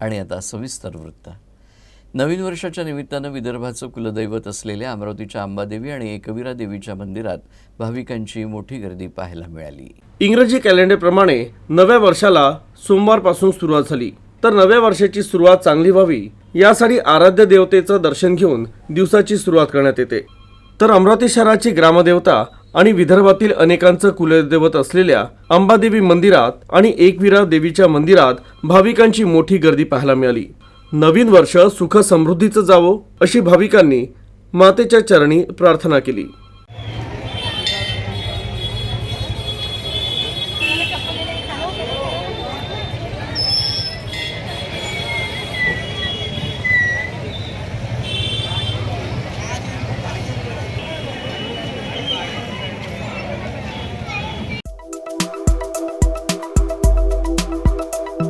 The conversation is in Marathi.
आणि आता सविस्तर वृत्त. नवीन वर्षाच्या निमित्तानं विदर्भाचं कुलदैवत असलेल्या अमरावतीच्या अंबादेवी आणि एकविरा देवीच्या मंदिरात भाविकांची मोठी गर्दी पाहायला मिळाली. इंग्रजी कॅलेंडरप्रमाणे नव्या वर्षाला सोमवारपासून सुरुवात झाली. तर नव्या वर्षाची सुरुवात चांगली व्हावी यासाठी आराध्य देवतेचं दर्शन घेऊन दिवसाची सुरुवात करण्यात येते. तर अमरावती शहराची ग्रामदेवता आणि विदर्भातील अनेकांचं कुलदैवत असलेल्या अंबादेवी मंदिरात आणि एकविरा देवीच्या मंदिरात भाविकांची मोठी गर्दी पाहायला मिळाली. नवीन वर्ष सुख समृद्धीचं जावो अशी भाविकांनी मातेच्या चरणी प्रार्थना केली.